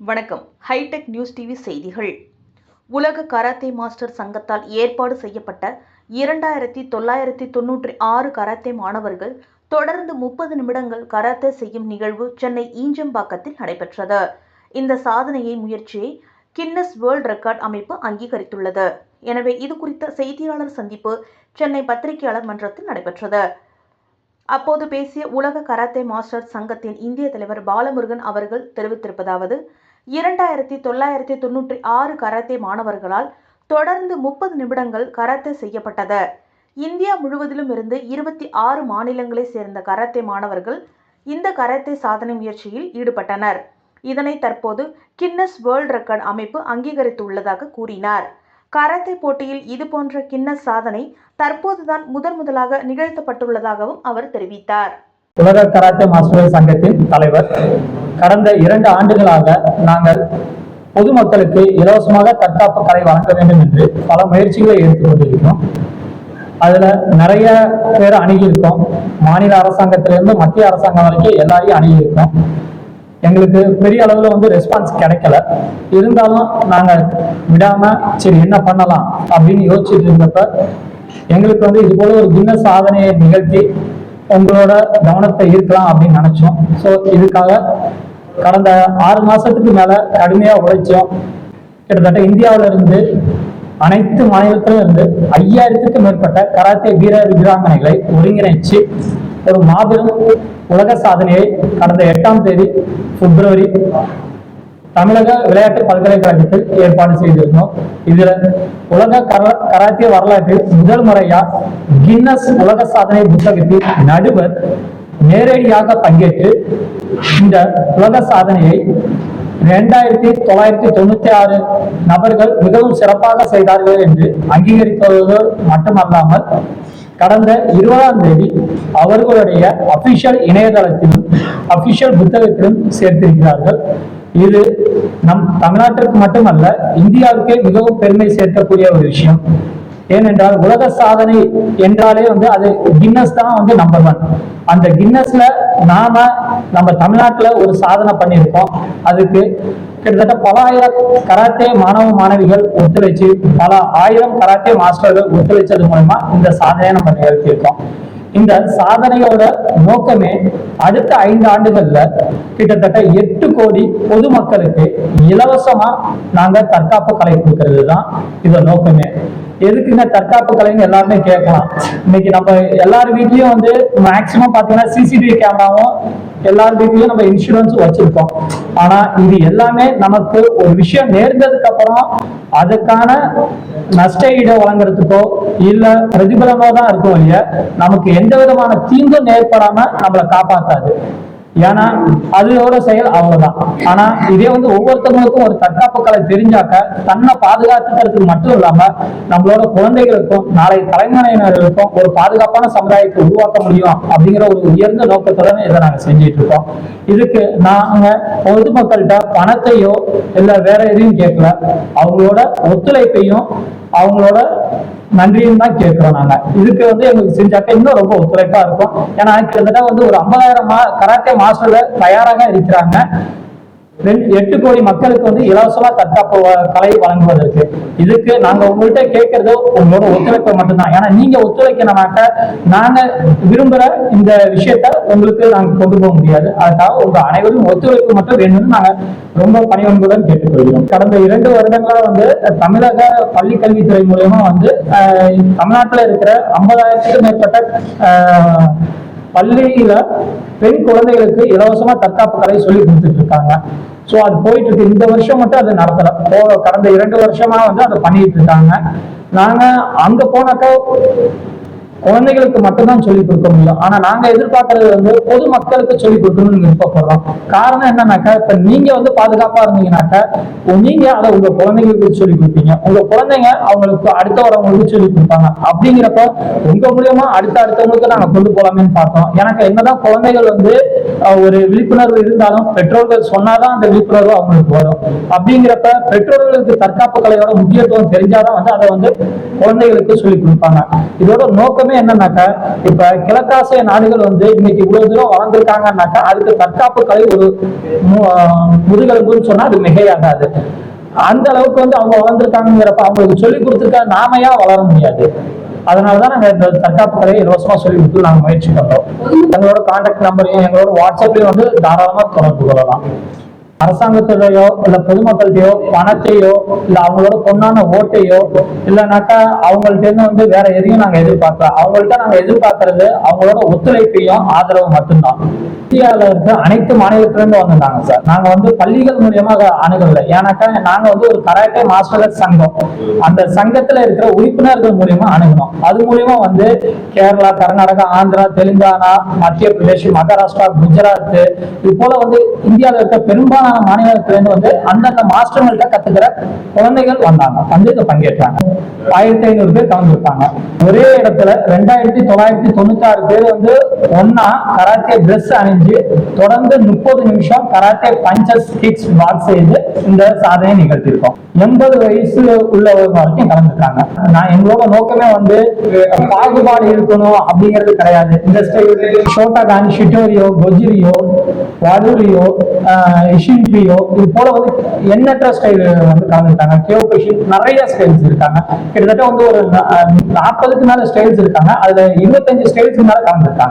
வணக்கம். Hitech news TV செய்திகள். உலக கராத்தே மாஸ்டர் சங்கத்தால் ஏற்பாடு செய்யப்பட்ட இரண்டாயிரத்தி தொள்ளாயிரத்தி தொன்னூற்றி ஆறு கராத்தே மாணவர்கள் தொடர்ந்து முப்பது நிமிடங்கள் கராத்தே செய்யும் நிகழ்வு சென்னை ஈஞ்சம்பாக்கத்தில் நடைபெற்றது. இந்த சாதனையை முயற்சியை கின்னஸ் வேர்ல்ட் ரெக்கார்ட் அமைப்பு அங்கீகரித்துள்ளது. எனவே இது குறித்த செய்தியாளர் சந்திப்பு சென்னை பத்திரிகையாளர் மன்றத்தில் நடைபெற்றது. அப்போது பேசிய உலக கராத்தே மாஸ்டர் சங்கத்தின் இந்திய தலைவர் பாலமுருகன் அவர்கள் தெரிவித்திருப்பதாவது இரண்டாயிரத்தி தொள்ளாயிரத்தி தொன்னூற்றி ஆறு கராத்தே மாணவர்களால் தொடர்ந்து முப்பது நிமிடங்கள் கராத்தே செய்யப்பட்டது. இந்தியா முழுவதிலும் இருந்து இருபத்தி ஆறு மாநிலங்களை சேர்ந்த கராத்தே மாணவர்கள் இந்த கராத்தே சாதனை முயற்சியில் ஈடுபட்டனர். இதனை தற்போது கின்னஸ் வேர்ல்ட் ரெக்கார்ட் அமைப்பு அங்கீகரித்துள்ளதாக கூறினார். கராத்தே போட்டியில் இதுபோன்ற கின்னஸ் சாதனை தற்போதுதான் முதன் முதலாக நிகழ்த்தப்பட்டுள்ளதாகவும் அவர் தெரிவித்தார். உலக கராத்தே மாஸ்டர்கள் சங்கத்தின் தலைவர் கடந்த இரண்டு ஆண்டுகளாக நாங்கள் பொதுமக்களுக்கு இலவசமாக தற்காப்பு கலை வழங்க வேண்டும் என்று பல முயற்சிகளை எடுத்துக் கொண்டிருக்கிறோம். அதுல நிறைய பேர் அணுகியிருக்கோம். மாநில அரசாங்கத்திலிருந்து மத்திய அரசாங்கம் வரைக்கும் எல்லாரையும் அணுகியிருக்கோம். எங்களுக்கு பெரிய அளவுல வந்து ரெஸ்பான்ஸ் கிடைக்கல. இருந்தாலும் நாங்க விடாம சரி என்ன பண்ணலாம் அப்படின்னு யோசிச்சுட்டு இருந்தப்ப எங்களுக்கு வந்து இது போல ஒரு கின்ன சாதனையை நிகழ்த்தி உங்களோட கவனத்தை ஈர்க்கலாம் அப்படின்னு நினைச்சோம். ஸோ இதுக்காக கடந்த ஆறு மாசத்துக்கு மேல கடுமையா உழைச்சோம். கிட்டத்தட்ட இந்தியாவில இருந்து அனைத்து மாநிலத்திலும் இருந்து ஐயாயிரத்துக்கும் மேற்பட்ட கராத்தே வீரர் வீராங்கனைகளை ஒருங்கிணைச்சு ஒரு மாபெரும் உலக சாதனையை கடந்த எட்டாம் தேதி பிப்ரவரி தமிழக விளையாட்டு பல்கலைக்கழகத்தில் ஏற்பாடு செய்திருந்தோம். இதுல உலக கர- கராத்தே வரலாற்றில் முதல் முறையா கின்னஸ் உலக சாதனை புத்தகத்தில் நடுவர் நேரடியாக பங்கேற்று இந்த உலக சாதனையை இரண்டாயிரத்தி தொள்ளாயிரத்தி தொண்ணூத்தி ஆறு நபர்கள் மிகவும் சிறப்பாக செய்தார்கள் என்று அங்கீகரித்ததோடு மட்டுமல்லாமல் கடந்த இருபதாம் தேதி அவர்களுடைய அபிஷியல் இணையதளத்திலும் அபிஷியல் புத்தகத்திலும் சேர்த்திருக்கிறார்கள். இது நம் தமிழ்நாட்டிற்கு மட்டுமல்ல இந்தியாவுக்கே மிகவும் பெருமை சேர்க்கக்கூடிய ஒரு விஷயம். ஏனென்றால் உலக சாதனை என்றாலே வந்து அது கின்னஸ் தான் வந்து நம்பர் ஒன் அந்த கின்னஸ்ல நாம நம்ம தமிழ்நாட்டுல ஒரு சாதனை பண்ணியிருக்கோம். அதுக்கு கிட்டத்தட்ட பல ஆயிரம் கராத்தே மாணவ மாணவிகள் ஒத்துழைச்சு பல ஆயிரம் கராத்தே மாஸ்டர்கள் ஒத்துழைச்சது மூலமா இந்த சாதனையை நம்ம நிகழ்த்தியிருக்கோம். இந்த சாதனையோட நோக்கமே அடுத்த ஐந்து ஆண்டுகள்ல கிட்டத்தட்ட எட்டு கோடி பொதுமக்களுக்கு இலவசமா நாங்க தற்காப்பு கலை கொடுக்கறது தான் இதோட நோக்கமே. எதுக்குங்க தற்காப்பு கலைன்னு எல்லாருமே கேட்கலாம். இன்னைக்கு நம்ம எல்லார் வீட்லயும் வந்து மேக்சிமம் பாத்தீங்கன்னா சிசிடிவி கேமராவும் எல்லார் வீட்லயும் நம்ம இன்சூரன்ஸ் வச்சிருக்கோம். ஆனா இது எல்லாமே நமக்கு ஒரு விஷயம் நேர்ந்ததுக்கு அப்புறம் அதுக்கான நஷ்ட ஈடு வழங்குறதுக்கோ இல்ல பிரதிபலனோ தான் இருக்கும் இல்லையா நமக்கு எந்த விதமான தீங்கும் ஏற்படாம நம்மளை காப்பாத்தாது. ஏன்னா அதோட செயல் அவ்வளவுதான் ஆனா இதே வந்து ஒவ்வொருத்தவங்களுக்கும் ஒரு தற்காப்பு கலை தெரிஞ்சாக்க தன்னை பாதுகாத்துக்கிறதுக்கு மட்டும் இல்லாம நம்மளோட குழந்தைகளுக்கும் நாளை தலைமுறையினர்களுக்கும் ஒரு பாதுகாப்பான சமுதாயத்தை உருவாக்க முடியும் அப்படிங்கிற ஒரு உயர்ந்த நோக்கத்துடன் இதை நாங்க செஞ்சிட்டு இருக்கோம். இதுக்கு நாங்க பொதுமக்கள்கிட்ட பணத்தையோ இல்ல வேற எதையும் கேட்கல. அவங்களோட ஒத்துழைப்பையும் அவங்களோட நன்றியும் தான் கேட்கிறோம் நாங்க. இதுக்கு வந்து எங்களுக்கு செஞ்சாக்க இன்னும் ரொம்ப ஒத்துழைப்பா இருக்கும். ஏன்னா கிட்டத்தட்ட வந்து ஒரு ஐம்பதாயிரம் மா கராத்தே மாஸ்டர்கள் தயாராக இருக்கிறாங்க. எட்டு கோடி மக்களுக்கு வந்து இலவசமா தற்காப்பு கலை வழங்குவதற்கு. இதுக்கு நாங்க உங்கள்கிட்ட கேட்கறது உங்களோட ஒத்துழைப்பு மட்டும்தான். ஏன்னா நீங்க ஒத்துழைக்கணும்னாக்க நாங்க விரும்புற இந்த விஷயத்த உங்களுக்கு நாங்க கொண்டு போக முடியாது. அதுக்காக உங்க அனைவரும் ஒத்துழைப்பு மட்டும் வேணும்னு நாங்க ரொம்ப பணிவன்புடன் கேட்டுக்கொள்கிறோம். கடந்த இரண்டு வருடங்களா வந்து தமிழக பள்ளி கல்வித்துறை மூலயமா வந்து அஹ், தமிழ்நாட்டுல இருக்கிற ஐம்பதாயிரத்துக்கும் மேற்பட்ட பள்ளியில பெண் குழந்தைகளுக்கு இலவசமா தற்காப்பு கலை சொல்லி கொடுத்துட்டு இருக்காங்க சோ அது போயிட்டு இருக்கு இந்த வருஷம் மட்டும் அது நடத்தல. போ- கடந்த இரண்டு வருஷமா வந்து அதை பண்ணிட்டு இருக்காங்க நாங்க அங்க போனாக்க குழந்தைகளுக்கு மட்டும்தான் சொல்லி கொடுக்க முடியும். ஆனா நாங்க எதிர்பார்க்கறது வந்து பொதுமக்களுக்கு சொல்லிக் கொடுக்கணும்னு விருப்பப்படுறோம். காரணம் என்னன்னாக்கா இப்ப நீங்க வந்து பாதுகாப்பா இருந்தீங்கன்னாக்கா நீங்க அதை உங்க குழந்தைங்களுக்கு சொல்லிக் கொடுப்பீங்க. உங்க குழந்தைங்க அவங்களுக்கு அடுத்த வரவங்களுக்கு சொல்லிக் கொடுப்பாங்க. அப்படிங்கிறப்ப உங்க மூலியமா அடுத்த அடுத்தவங்களுக்கு நாங்க கொண்டு போலாமேன்னு பார்த்தோம். எனக்கு என்னதான் குழந்தைகள் வந்து ஒரு விழிப்புணர்வு இருந்தாலும் பெற்றோர்கள் சொன்னாதான் அந்த விழிப்புணர்வு அவங்களுக்கு வரும். அப்படிங்கிறப்ப பெற்றோர்களுக்கு தற்காப்பு கலையோட முக்கியத்துவம் தெரிஞ்சாதான் வந்து அதை வந்து குழந்தைகளுக்கு சொல்லிக் கொடுப்பாங்க. இதோட நோக்கமே என்னன்னாக்கா இப்ப கிழக்காசிய நாடுகள் வந்து இன்னைக்கு இவ்வளவு தூரம் வளர்ந்துருக்காங்கன்னாக்கா அதுக்கு தற்காப்பு கலை ஒரு முதுகெலும்புன்னு சொன்னா அது மிகையாகாது. அந்த அளவுக்கு வந்து அவங்க வளர்ந்துருக்காங்கிறப்ப அவங்களுக்கு சொல்லி கொடுத்துருக்க நாமையா வளர முடியாது? அதனாலதான் நாங்க இந்த தற்காப்பு கலையை இலவசமா சொல்லி கொடுத்து நாங்க முயற்சி பண்றோம். எங்களோட கான்டாக்ட் நம்பரையும் எங்களோட வாட்ஸ்அப்லயும் வந்து தாராளமா தொடர்பு கொள்ளலாம். அரசாங்கத்திலேயோ இல்ல பொதுமக்கள்கிட்டயோ பணத்தையோ இல்ல அவங்களோட பொண்ணான ஓட்டையோ இல்லைனாக்கா அவங்கள்ட்ட இருந்து வந்து வேற எதையும் நாங்க எதிர்பார்க்கல. அவங்கள்ட்ட நாங்க எதிர்பார்க்கறது அவங்களோட ஒத்துழைப்பையும் ஆதரவு மட்டும்தான். இந்தியாவில இருக்க அனைத்து மாநிலத்திலிருந்து வந்திருந்தாங்க சார். நாங்க வந்து பள்ளிகள் மூலியமாக அணுகல ஏன்னாக்கா நாங்க வந்து ஒரு கராட்டே மாஸ்டர் சங்கம். அந்த சங்கத்துல இருக்கிற உறுப்பினர்கள் மூலியமா அணுகணும். அது மூலியமா வந்து கேரளா கர்நாடகா ஆந்திரா தெலுங்கானா மத்திய பிரதேஷ் மகாராஷ்டிரா குஜராத் இது போல வந்து இந்தியாவில இருக்க பெரும்பாலான மாநிலத்துல இருந்து வந்து அந்தந்த மாஸ்டர்கள்ட்ட கத்துக்கிற குழந்தைகள் வந்தாங்க. வந்து இதை பங்கேற்றாங்க. ஆயிரத்தி ஐநூறு பேர் கலந்துருக்காங்க. ஒரே இடத்துல ரெண்டாயிரத்தி தொள்ளாயிரத்தி தொண்ணூத்தி ஆறு பேர் வந்து ஒன்னா கராத்தே ட்ரெஸ் அணிஞ்சு தொடர்ந்து முப்பது நிமிஷம் கராத்தே பஞ்சஸ் கிக்ஸ் வாக் செய்து இந்த சாதனை நிகழ்த்தியிருக்கோம். எண்பது வயசு உள்ளவங்க வரைக்கும் கலந்துருக்காங்க. நான் எங்களோட நோக்கமே வந்து பாகுபாடு இருக்கணும் அப்படிங்கிறது கிடையாது. இந்த ஸ்டைல் ஷோட்டாகான் ஷிட்டோரியோ கொஜிரியோ வாடூரியோ இஷின்பியோ இது போல வந்து எண்ணற்ற ஸ்டைல் வந்து கலந்துருக்காங்க கியோபிஷின் நிறைய ஸ்டைல்ஸ் இருக்காங்க. கிட்டத்தட்ட வந்து ஒரு நாற்பதுக்கு மேல ஸ்டைல்ஸ் இருக்காங்க. அதுல இருபத்தஞ்சு ஸ்டைல்ஸ்க்கு மேல கலந்துருக்காங்க